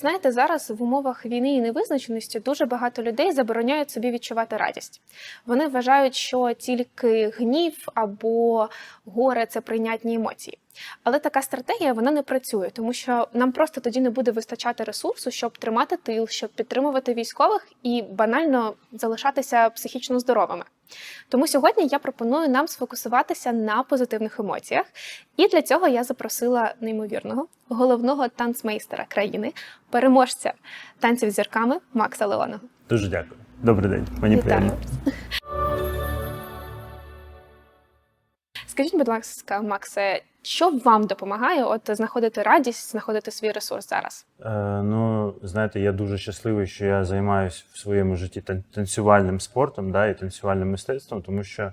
Знаєте, зараз в умовах війни і невизначеності дуже багато людей забороняють собі відчувати радість. Вони вважають, що тільки гнів або горе це прийнятні емоції. Але така стратегія вона не працює, тому що нам просто тоді не буде вистачати ресурсу, щоб тримати тил, щоб підтримувати військових і банально залишатися психічно здоровими. Тому сьогодні я пропоную нам сфокусуватися на позитивних емоціях. І для цього я запросила неймовірного головного танцмейстера країни, переможця танців з зірками Макса Леонова. Дуже дякую. Добрий день. Мені приємно. Скажіть, будь ласка, Максе, що вам допомагає от знаходити радість, знаходити свій ресурс зараз? Е, ну, знаєте, я дуже щасливий, що я займаюся в своєму житті тан- танцювальним спортом да, і танцювальним мистецтвом, тому що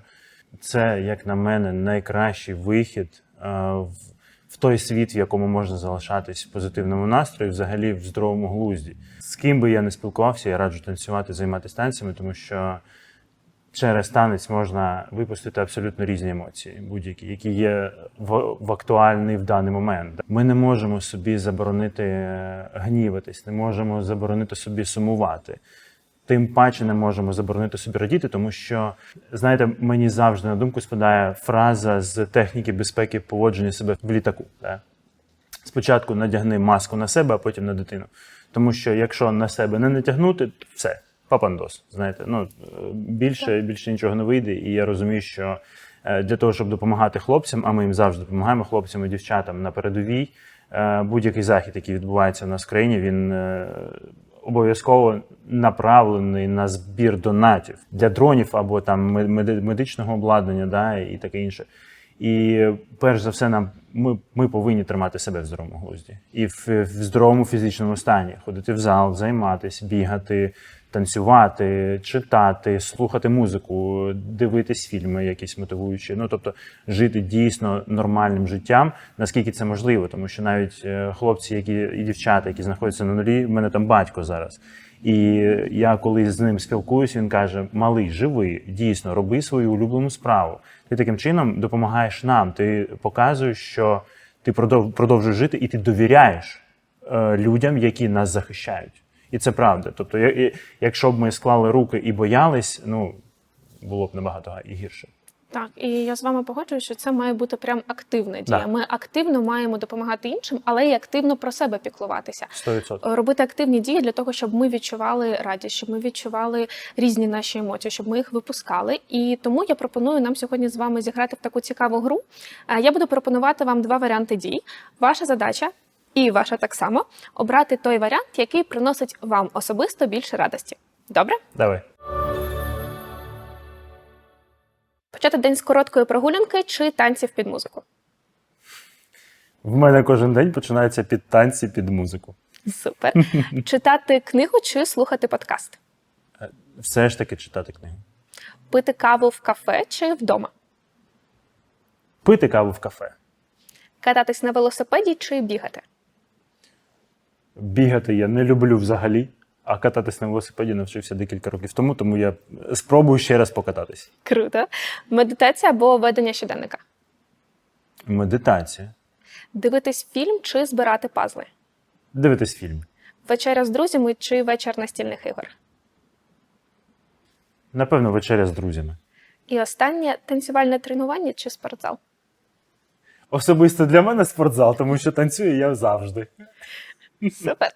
це, як на мене, найкращий вихід е, в, в той світ, в якому можна залишатись в позитивному настрої, взагалі в здоровому глузді. З ким би я не спілкувався, я раджу танцювати, займатися танцями, тому що через танець можна випустити абсолютно різні емоції, будь-які, які є в, в актуальний в даний момент. Ми не можемо собі заборонити е, гніватись, не можемо заборонити собі сумувати. Тим паче не можемо заборонити собі радіти, тому що знаєте, мені завжди на думку спадає фраза з техніки безпеки поводження себе в літаку. Да? Спочатку надягни маску на себе, а потім на дитину. Тому що якщо на себе не натягнути, то все, папандос. Знаєте, ну е, більше, більше нічого не вийде. І я розумію, що е, для того, щоб допомагати хлопцям, а ми їм завжди допомагаємо хлопцям і дівчатам на передовій, е, будь-який захід, який відбувається в нас в країні, він обов'язково направлений на збір донатів для дронів або там медичного обладнання, да, і таке інше. І перш за все, нам ми, ми повинні тримати себе в здоровому глузді і в, в здоровому фізичному стані, ходити в зал, займатися, бігати, танцювати, читати, слухати музику, дивитись фільми, якісь мотивуючі. Ну тобто жити дійсно нормальним життям, наскільки це можливо, тому що навіть е, хлопці, які і дівчата, які знаходяться на нулі, в мене там батько зараз. І я коли з ним спілкуюся, він каже: Малий, живи, дійсно, роби свою улюблену справу. Ти таким чином допомагаєш нам. Ти показуєш, що ти продов- продовжуєш жити, і ти довіряєш е, людям, які нас захищають. І це правда. Тобто, якщо б ми склали руки і боялись, ну було б набагато і гірше. Так, і я з вами погоджуюся, що це має бути прям активна дія. Да. Ми активно маємо допомагати іншим, але й активно про себе піклуватися. 100%. Робити активні дії для того, щоб ми відчували радість, щоб ми відчували різні наші емоції, щоб ми їх випускали. І тому я пропоную нам сьогодні з вами зіграти в таку цікаву гру. Е, Я буду пропонувати вам два варіанти дій. Ваша задача. І ваша так само обрати той варіант, який приносить вам особисто більше радості. Добре? Давай. Почати день з короткої прогулянки чи танців під музику. В мене кожен день починається під танці, під музику. Супер. Читати книгу чи слухати подкаст. Все ж таки читати книги. Пити каву в кафе чи вдома. Пити каву в кафе. Кататись на велосипеді чи бігати. Бігати я не люблю взагалі, а кататись на велосипеді навчився декілька років тому, тому я спробую ще раз покататись. Круто. Медитація або ведення щоденника. Медитація. Дивитись фільм чи збирати пазли. Дивитись фільм. Вечеря з друзями чи вечір настільних ігор. Напевно, вечеря з друзями. І останнє танцювальне тренування чи спортзал. Особисто для мене спортзал, тому що танцюю я завжди. Супер.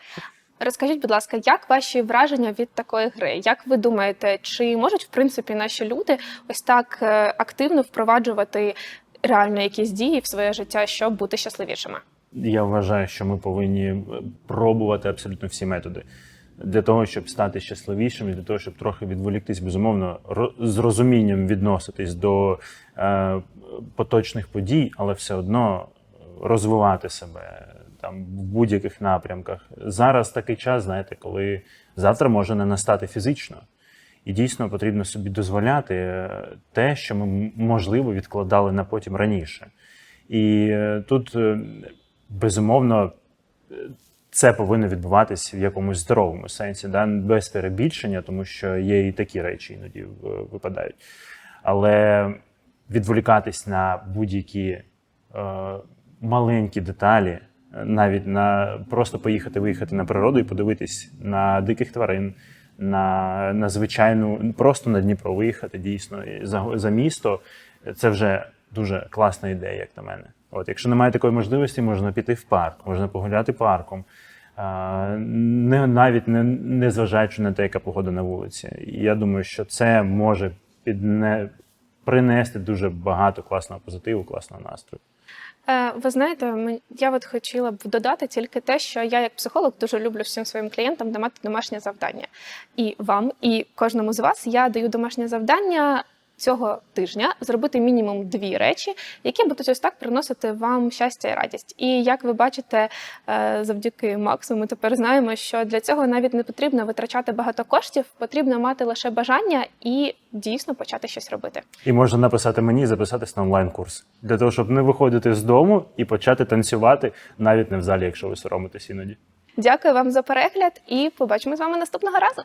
Розкажіть, будь ласка, як ваші враження від такої гри? Як ви думаєте, чи можуть в принципі наші люди ось так е, активно впроваджувати реально якісь дії в своє життя, щоб бути щасливішими? Я вважаю, що ми повинні е, пробувати абсолютно всі методи для того, щоб стати щасливішими, для того, щоб трохи відволіктись, безумовно, з розумінням відноситись до е, поточних подій, але все одно розвивати себе там в будь-яких напрямках. Зараз такий час, знаєте, коли завтра може не настати фізично. І дійсно потрібно собі дозволяти е, те, що ми можливо відкладали на потім раніше. І е, тут е, безумовно це повинно відбуватись в якомусь здоровому сенсі, да? без перебільшення, тому що є і такі речі іноді випадають. Але відволікатись на будь-які е, маленькі деталі навіть на просто поїхати, виїхати на природу і подивитись на диких тварин, на, на звичайну, просто на Дніпро виїхати дійсно за, за місто. Це вже дуже класна ідея, як на мене. От, якщо немає такої можливості, можна піти в парк, можна погуляти парком. Не, навіть не, не зважаючи на те, яка погода на вулиці. Я думаю, що це може підне, принести дуже багато класного позитиву, класного настрою. Е, Ви знаєте, я от хотіла б додати тільки те, що я як психолог дуже люблю всім своїм клієнтам давати домашнє завдання. І вам, і кожному з вас я даю домашнє завдання. Цього тижня зробити мінімум дві речі, які будуть ось так приносити вам щастя і радість. І як ви бачите, е, завдяки Максу, ми тепер знаємо, що для цього навіть не потрібно витрачати багато коштів, потрібно мати лише бажання і дійсно почати щось робити. І можна написати мені і записатись на онлайн-курс для того, щоб не виходити з дому і почати танцювати навіть не в залі, якщо ви соромитесь іноді. Дякую вам за перегляд і побачимо з вами наступного разу.